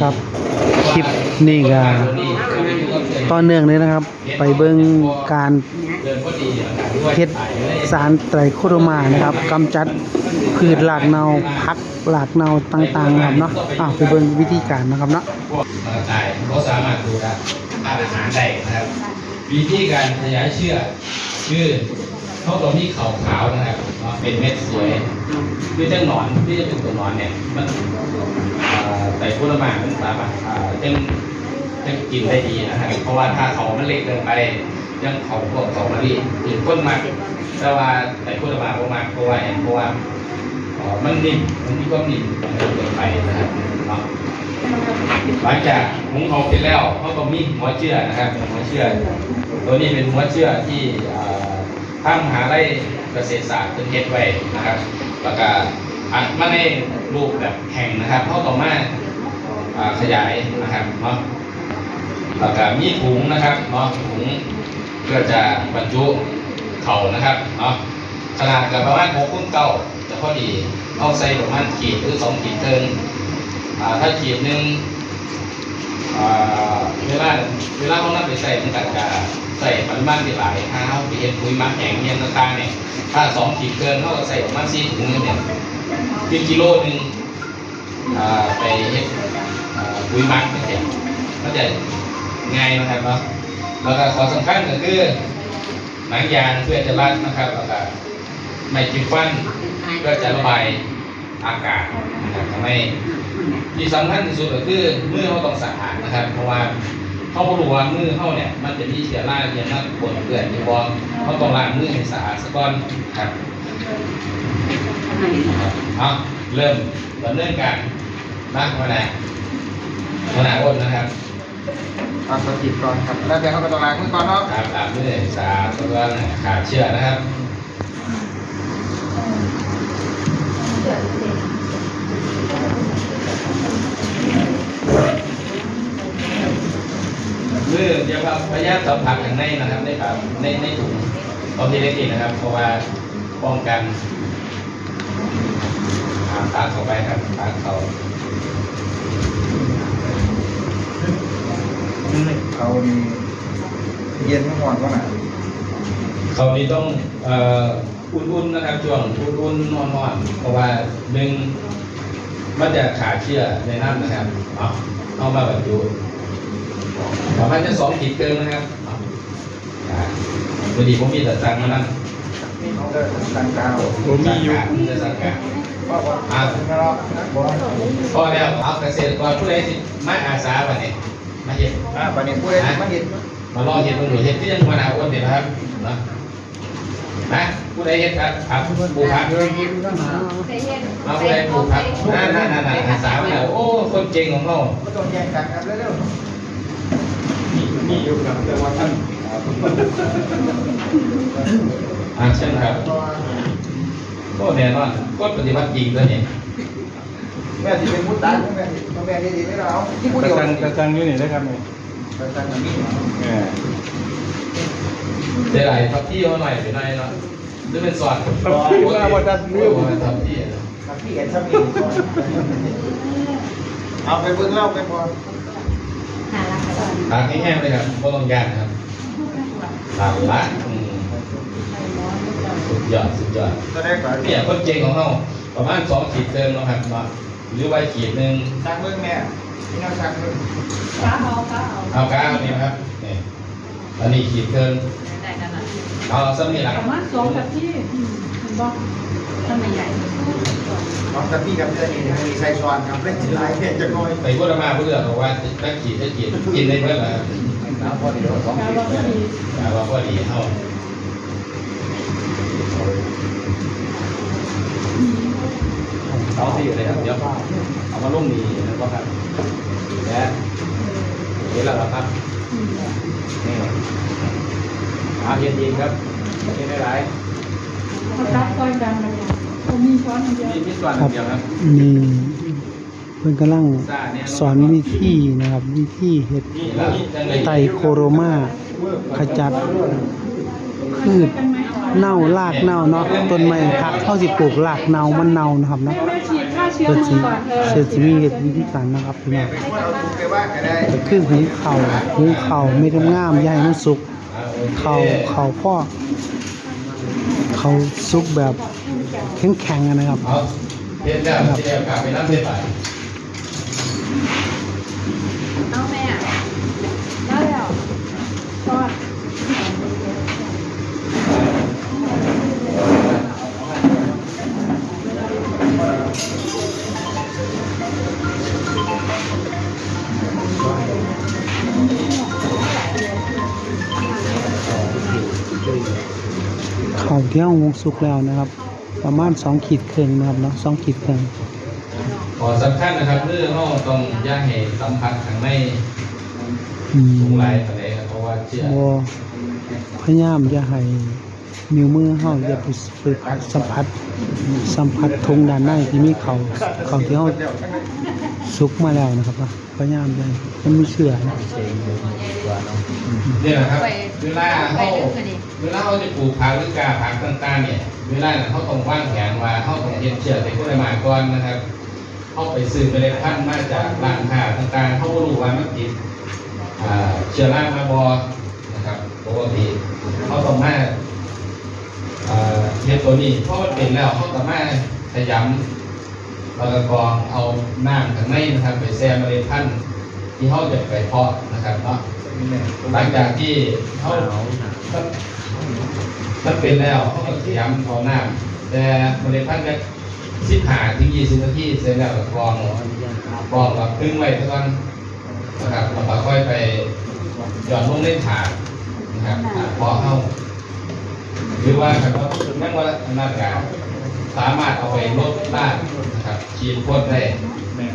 ครับคลิปนี่ก็ต่อเนื่องเลยนะครับ ไปเบิ่งการเฮ็ดสารไตรโคโรมานะครับกำจัดพืชหลากเนาพักหลากเนาต่างๆนะครับเนาะอ้าไปเบิ่งวิธีการนะครับเนาะกมะตายเขาสามารถดูแลทานอาหารได้นะครับ วิธีการขยายเชือกคือเขาตัวนี้ขาวๆนะครับเป็นเม็ดสวย คือจังหนอนที่จะเป็นตัวหนอนเนี่ยมันเอ่พุทธมามันสามารถเอ่อจังจังกินได้ดีนะครับเพราะว่าถ้าเขามันเล็กเกินไปยังเขาพวกเขามารีกินก้นมาแต่ว่าไตพุทธมาพวกมากเพราะว่าอย่างเพราะว่ามันนิ่มมันมีความนิ่มเกินไปนะครับหลังจากหุงเขาเสร็จแล้วเขาก็มีหัวเชื่อนะครับหัวเชื่อ ตัวนี้เป็นหัวเชื่อที่เอ่อทางมหาลัยเกษตรศาสตร์เป็นเฮ็ดไว้นะครับ แล้วก็อัดมาในรูปแบบแห่งนะครับเขาต่อมาอ่ขยายนะครับเนาะแล้วก็มีถุงนะครับเนาะถุงเพื่อจะบรรจุเข่านะครับเนาะขนาดกับประมาณ6คูณเก้าจะพอดีเอาใส่ประมาณขีดหรือสองขีดเทิงถ้าขีดหนึ่งเวลาเวลาเขานำไปใส่มันกัจะ ใส่ปริมาณที่หลายถ้าไปเห็นปุ๋ยมักแห้งเนี่ยต่างๆเนี่ยถ้าสองขีดเกินเขาก็ใส่ประมาณสี่ถุงเนี่ยคือกิโลหนึ่งไปเห็ดปุ๋ยมักเนี่ยมันจะง่ายนะครับเนาะแล้วก็ขอสำคัญก็คือหนังยางเพื่อจะรัดนะครับแล้วก็ไม่จิ้มฟันเพื่อจะระบายอากาศนะครับทำให้ที่สำคัญที่สุดก็คือเมื่อเขาต้องสะอาดนะครับ เพราะว่า เขาบอกว่ามือเขาเนี่ย มันจะมีเชื้อราเยอะมากปนเปื้อนอยู่บ่เขาต้องล้างมือให้สะอาดซะก่อนครับเอาเริ่มดำเนินการนะวันไหนวันไหนอ้นนะครับเอาสติก่อนครับ แล้วเดี๋ยวเขาไปตรงล้างมือก่อนเนาะครับล้างมือให้สะอาดแล้วก็ขาดเชื้อนะครับ พยายามสัมผัสข้างในนะครับในครับในในถุงตอนที่เล็กๆนะครับ เพราะว่าป้องกันหามตาเข้าไปครับตาเขาเขามีเย็นทั้งวันก็หนาเขานี่ต้องอุ่นๆนะครับช่วงอุ่นๆนอนๆเพราะว่าหนึ่งมันจะขาดเชื้อในน้ำนะครับเอาเอามาบรรจุ ประมาณจะสองขีดเกินนะครับเอาอ่าพอดีผมมีแต่สั่งมานั่งนี่เขาเลิกสังกาวผมมีอยู่จะสั่งการเพราะว่าอ่าไม่รอนะบอกพอแล้วเอาเกษตรกรผู้ใดสิมาอาสาวันนี้มาเห็นอ่าประเด็นผู้ใดที่มาเห็นมารอเห็นตำรวจเห็นที่ยังมาหนาอ้วนเดี๋ยวนะครับนะนะผู้ใดเห็นครับครับปลูกผักมาผู้ใดปลูกผักนั่นนั่นนั่นนั่นอาสามาแล้วโอ้คนเก่งของเราไม่ต้องแย่งกันครับเร็ว มีอยู่ครับแต่ว่าท่านอ่าเช่นครับโอ้แน่นอนกฎปฏิบัติจริงตัวนี้ๆแม่ที่เป็นมุดตายแม่ที่แม่ดีๆไม่เอาที่ผู้กระเดียวชังกระชังอยู่นี่นะครับนี่ประจันอย่างนี้แหมเดี๋ยวไหลทับที่เขาหน่อยไปหน่อยเนาะหรือเป็นสอดครับที่ว่าว่าจะโอ้เรื่องทับที่ครับพี่เห็นซ้ำอีกเอาไปเบิ่งเล่าไปพอ ตากแห้งๆเลยครับไม่ต้องยากนะครับตากละอืมสุดยอดสุดยอดก็ได้ก่อนเนี่ยคนเก่งของเราประมาณสองขีดเติมเนาะครับเนาะหรือไว้ขีดหนึ่งสั่งเบิ่งแม่พี่น้องสั่งเบิ่งเอาก้าวนี่นะครับนี่อันนี้ขีดเติมเอาสักนี่ละประมาณสองกับที่ บอกทำไมใหญ่น้องกับพี่กับเพื่อนนี่มีใส่ช้อนครับเล่นหลายเนี่ยจะน้อยไปพูดมาเพื่อบอกว่าถ้าขีดถ้าขีดกินได้เพื่ออะไรน้ำพอดีสองแล้วเราก็มีแต่ว่าพอดีเท่าสองสี่เลยครับเดี๋ยวเอามาลงนี่นะครับครับและเห็นแล้วครับนี่อาเย็นยิงครับเย็นได้หลาย เขาตัดซอยกันเลยเขามีช้อนเดียวนี่ที่ส่วนเดียวครับนี่เพิ่อนกำลังสอนวิธีนะครับวิธีเฮ็ดไตโคโรมาขจัดพืชเน่ารากเน่าเนาะต้นไม้พักเข้าสิปลูกรากเน่ามันเน่านะครับเนาะเชื้อเพื่อมืสิเออเพื่อสิมีเหตุวิธีการนะครับพี่น้องเป็นคนเข่าหุงข้าหุงข้าไม่ต้องามย่าให้มันสุก เข้าวข้าพ่อ ข้าวสุกแบบแข็งๆอะนะครับเอาเฮ็ดแล้วเดี๋ยวกลับไปนั่งได้ไปเอาแม่ได้ ที่เฮาหงสุกแล้วนะครับ ประมาณ2ขีดครึ่งนะครับเนาะ2ขีดครึ่งขอสำคัญนะครับเรื่องเราต้องย่างให้สัมผัสข้างในอืมสูงหลายปานใดครับเพราะว่าเชื่อบ่พยายามอย่าให้นิ้วมือเฮาอย่าไปสัมผัสสัมผัสทงด้านในที่มีเขาเขาที่เฮาสุกมาแล้วนะครับว่าพยายามอย่าให้มันมีเชื้อนะ เนี่ยนะครับเวลาเขาเเวลาเขาจะปลูกผักหรือกาผักต่างๆเนี่ย เวลาเขาต้องว่างแผนว่าเขาต้องเฮ็ดเชือกให้ผู้ใดมาก่อนนะครับเขาไปซื้อเมล็ดพันธุ์มาจากร้านค้าต่างๆเขาบ่รู้ว่ามันติดเชื้อรามาบ่นะครับปกติเขาต้องมาเอ่อเฮ็ดตัวนี้เพราะมันเป็นแล้วเขาต้องมาขยำแล้วก็กรองเอาน้ำข้างในนะครับ ไปแช่เมล็ดพันธุ์ที่เขาจะไปเพาะนะครับเนาะหลังจากที่เขา ถ้าเป็นแล้วเขาก็ย้ำเขาหน้าแต่เมล็ดพันธุ์ก็สิบหาถึงยี่สิบนาทีเสร็จแล้วก็กรองกรองกับตึงไว้ซะก่อนนะครับแล้วก็ค่อยไปหย่อนลงในถาดนะครับถาดเพาะเข้าหรือว่าถ้าเขาแม่งว่าอนาจการสามารถเอาไปลดลาดนะครับฉีดพ่นได้แม่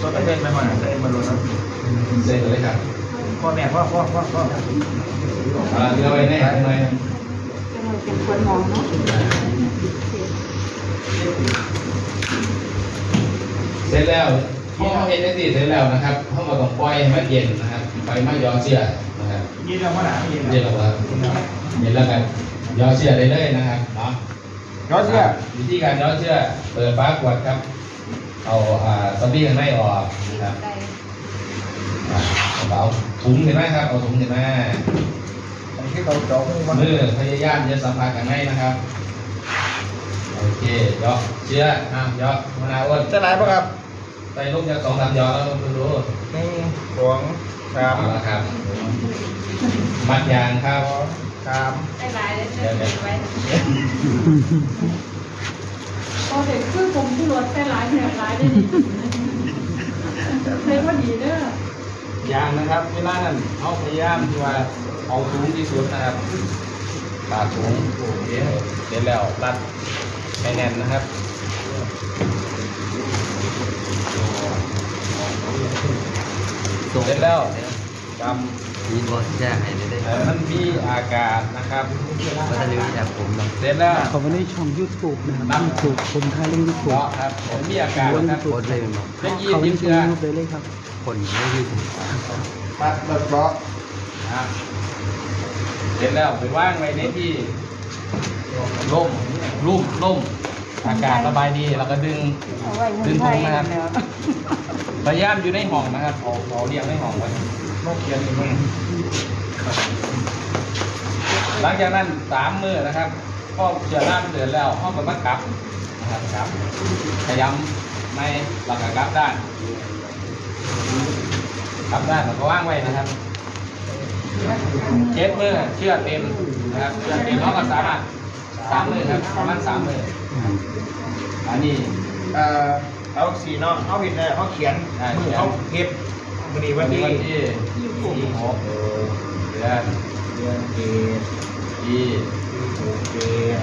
ตัวเป็นไม่มาได้มาโดนนะเสร็จเลยครับ พ่อแม่พ่อพ่อพ่อพ่อเดี๋ยวไว้แน่ทำไมเป็นคนมองเนาะเสร็จแล้วที่เขาเห็นได้สิเสร็จแล้วนะครับเขาต้องปล่อยให้มันเย็นนะครับไปไม่ย้อนเชื่อนะครับยี่เรามาหนายี่เย็นแล้วครับเย็นแล้วกันย้อนเชื่อได้เลยนะครับเนาะย้อนเสื้อวิธีการย้อนเชื่อเปิดฟ้าขวดครับ เอาอ่าสบี้ข้างในออกนะครับ เอาถุงเห็นไหมครับ เอาถุงเห็นไหมอันที่เราเจาะมือมันมือพยายามจะสัมผัสข้างในนะครับ โอเคย้อนเชื่ออะย้อนมะนาวอ้วนจะไหนป่ะครับใส่ลูกจากสองสามย้อนแล้วคุณดูหนึ่งสองสามเอาละครับ มัดยางครับสามได้หลายเลยเดี๋ยวเดี๋ยวไว้พอเด็กคือผมผู้รถได้หลายแถบหลายได้ดีเลยว่าดีเด้อ ยางนะครับเวลานั้นเอาพยายามที่ว่าเอาสูงที่สุดนะครับปาดสูงโอเคเสร็จแล้วรัดให้แน่นนะครับเสร็จแล้วกมีบอสแจ้งให้ได้ได้ำเอ่อมันมีอากาศนะครับก็จะนึกจากผมเนาะเสร็จแล้วเขาไปในช่อง YouTube นะครับ YouTube ผมถ่ายลง YouTube เนาะครับผมมีอากาศนะครับโคตรเลยเนาะได้ยินเขาไปยิในนช่เชื่ออง YouTube ได้เลยครับ คนไม่ยืนปัดเบิกเบาะนะเสร็จแล้วไปว่างไว้ในที่ร่มร่มร่มอากาศสบายดีแล้วก็ดึงเอาไว้ดึงทถุงนะครับพยายามอยู่ในห้องนะครับเอาเอาเรียงในห้องไว้นกเขียนอยู่มึงหลังจากนั้นสามมือนะครับก็เชื่อร่างเดือนแล้วห้องกับมัดกลับนะครับกลับขยำในหลักกลับด้าน กลับด้านแล้วก็ว่างไว้นะครับเช็ดมือเชื่อเต็มนะครับเชื่อเต็มเขาก็สามารถสามมือครับประมาณสามมืออันนี้เอ่อเอาสีเนาะเขาเห็นเลยเขาเขียนมือเขาเก็บวันนี้วัวันนนี้ที่วันที่ยี่หกเดือนเดือนเดือนยี่เดือน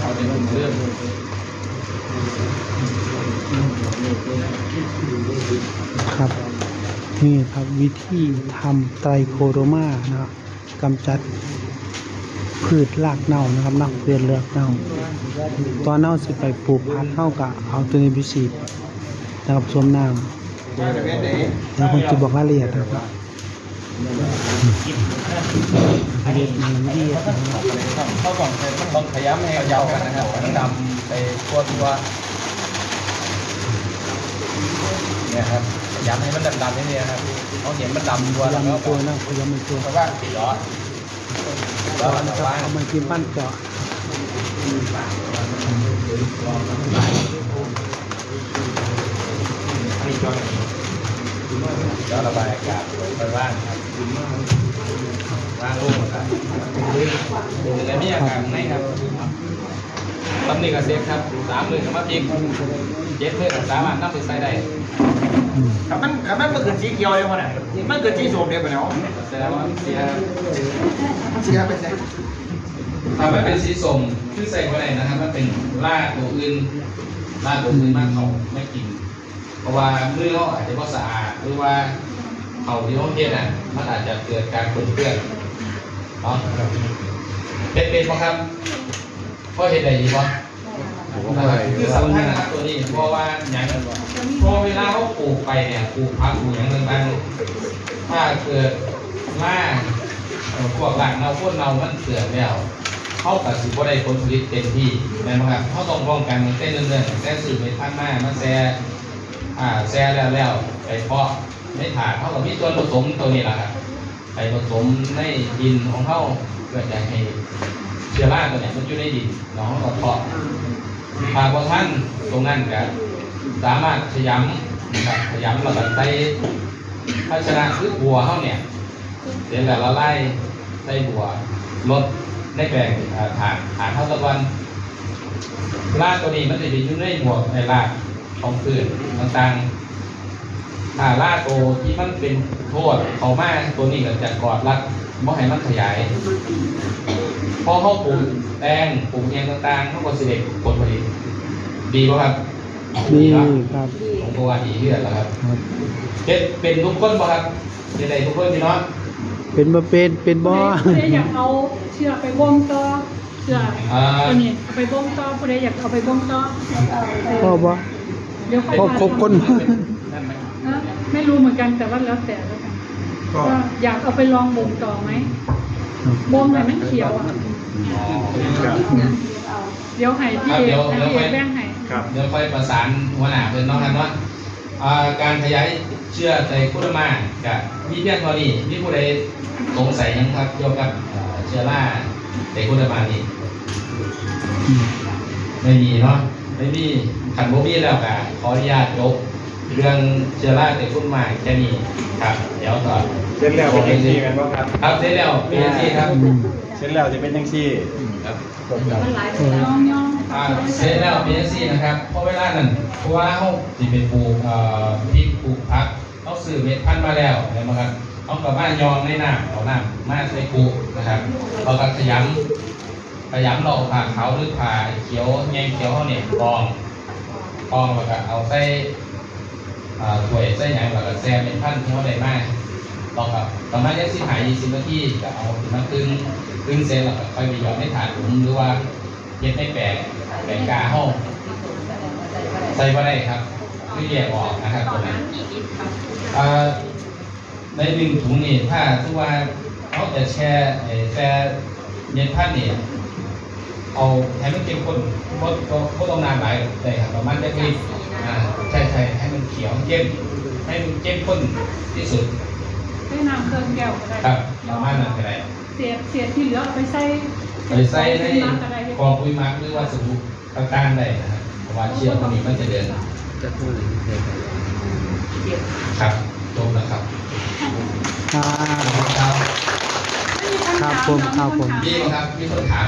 เอาเป็นเรื่อง ครับนี่ครับวิธีทำไตรโคโดมานะครับกำจัดพืชรากเน่านะครับน่าเปลี่ยนเลือกเน่าตอนเน่าสิไปปลูกพักเข้ากับเอาตัวนี้ไปฉีดนะครับสวมน้ำแล้วผมจะบอกรายละเอียดนะครับ เเด็ดมันดีอะเขาก่อนเลยต้องขย้ำให้ยาวกันนะครับให้ดำไปทั่วตัวเนี่ยครับขย้ำให้มันดำๆนิดนึงครับเขาเห็นมันดำตัวแล้วก็ตัวนะพยายามมันตัวเพราะว่าย้อนย้ออนนนะแต่ครับว่าเอามากินปั้นเจาะย้อ นระบายอากาศไปว่างครับว่างโลูกครับดูในมีอาการไหนครับตำหนิกับเซฟครับสามหมื่นกับมาพิกเจ็ดเพื่อนสามารถนำไปใส่ได้อืมถ้ามันถ้ามันมันเกิดสีเขียวเลยมันอะมันเกิดสีส้มเลยมันเนาะแสดงว่าเสียเสียไปเลยถ้ามันเป็นสีส้มคือใส่ไว้ไหนนะครับมันเป็นล่าตัวอื่นล่าตัวอื่นมากเขาไม่กิน เพราะว่ามือเขาอาจจะไม่สะอาดหรือว่าเขาที่เขาเฮ็ดอะมันอาจจะเกิดการปนเปื้อนเนาะเป็นเป็นปะครับพ่อเห็นอะไรดีปะคือสำคัญนะครับตัวนี้เพราะว่าอย่างเพอเวลาเขาปลูกไปเนี่ยปลูกผักปลูกอย่างต่างๆถ้าเกิดล่าเอ่อพวกหลักเนาพวกเนามันเสื่อมแล้วเขาตัดสินว่าได้ผลผลิตเต็มที่แม่นบ่ครับเขาต้องป้องกันมันเต้นเรื่อยๆแต่สื่อไปพันมามาแซ่ อ่าแช่แล้วแล้วไปเพาะไม่ถ่านเท่ากับมีส่วนผสมตัวนี้แหละครับไปผสมในดินของเขาเพื่อจะให้เชื้อราตัวเนี้มันอยู่ในดินน้องเราเพาะหากว่าท่านตรงนั้นก็สามารถขยำนะครับขยำเราก็ใส่ภาชนะคือบัวเขาเนี่ยเสร็จแล้วเราไล่ใส่บัวลดในแบ่งอ่าฐานฐานเท่าตะวันรากตัวนี้มันจะอยู่ในหมวกในราก ของพืชต่างๆถ้ารากตัวที่มันเป็นโทษเขามาตัวนี้ก็จะกอดรัดบ่ให้มันขยาย พอเขาปลูกแตงปลูกเองต่างๆเขาก็สิเด็กผลผลิตดีป่ะครับนี่ครับครับผมก็ว่าดีเรื่อยแล้วครับครับเฮ็ดเป็นทุกคนป่ะครับเป็นใดทุกคนพี่น้องเป็นบ่เป็นเป็นบ่ผู้ใดอยากเอาเชือกไปบ่มต่อเชือกอ่าตัวนี้เอาไปบ่มต่อผู้ใดอยากเอาไปบ่มต่อพ่อบ่ เดี๋ยวค่อยพ่อพาครบคนบ่นั่นไหมฮะไม่รู้เหมือนกันแต่ว่าแล้วแต่แล้วกันว่าอยากเอาไปลองบ่มต่อไหมบ่มให้มันเขียวอะเดี๋ยวให้พี่เอกให้พี่เอกแบ่งให้ครับ เดี๋ยวค่อยประสานหัวหน้าเพิ่นเนาะครับเนาะอ่าการขยายเชื่อในคุรมากับมีเพียงเท่านี้มีผู้ใดสงสัยหยังครับเกี่ยวกับเอ่อเชื้อราในคุรมานี่อืมไม่มีเนาะไม่มี ขันบ่มีแล้วก็ขออนุญาตยกเรื่องเชื้อราในคุรมาแค่นี้ครับ เดี๋ยวต่อเสร็จแล้วเป็นยังซี่กันบ้างครับ ครับเสร็จแล้วเป็นที่ครับอืมเสร็จแล้วจะเป็นยังซี่ครับมันหลายคนย่องย่องอ่าเสร็จแล้วเป็นจังซี่นะครับเพราะเวลานั้นเพราะว่าเฮาสิเป็นปลูกเอ่อพริกปลูกผักเฮาซื้อเม็ดพันธุ์มาแล้วเห็นบ่ครับเฮาก็มายองในน้ำเอาน้ำมาใส่ปลูกนะครับเราก็ขยำขยำเราเอาผ้าขาวหรือผ้าเขียวแยงเขียวเฮาเนี่ยกรอง กรองแล้วก็เอาใส่อ่าถ้วยใส่หยังแล้วก็แช่เม็ดพันธุ์ที่เฮาได้มาลองครับประมาณจัก15 20นาทีก็เอาขึ้นมาครึ่งครึ่งเสร็จแล้วก็ค่อยไปหยอดในถาดหลุมหรือว่าเย็ดในแปลงแปลงกาห้องใส่มาได้ครับคือแยกออกนะครับตัวนั้นอ่าในหนึ่งถุงนี่ถ้าทุกว่าเขาจะแช่ไอ้แช่เย็นพันนี่ เอาให้มันเข้มข้นก็ก็ก็ต้องนานหลายเลยครับประมาณจะมีอ่าใช่ใช่ให้มันเขียวเข้มให้มันเข้มข้นที่สุดได้น้ำเครื่องแก้วก็ได้ครับประมาณนั้นก็ได้เศษเศษที่เหลือเอาไปใส่ไปใส่ในน้ำอะไรกองปุ๋ยหมักหรือว่าสบู่ต่างๆได้นะครับเพราะว่าเชือกพวกนี้มันจะเดินจะพูดถึงเรื่องอะไรครับจบแล้วครับครับครับไม่มีคำถามครับผมครับผมน้องมีไหมครับมีคนถาม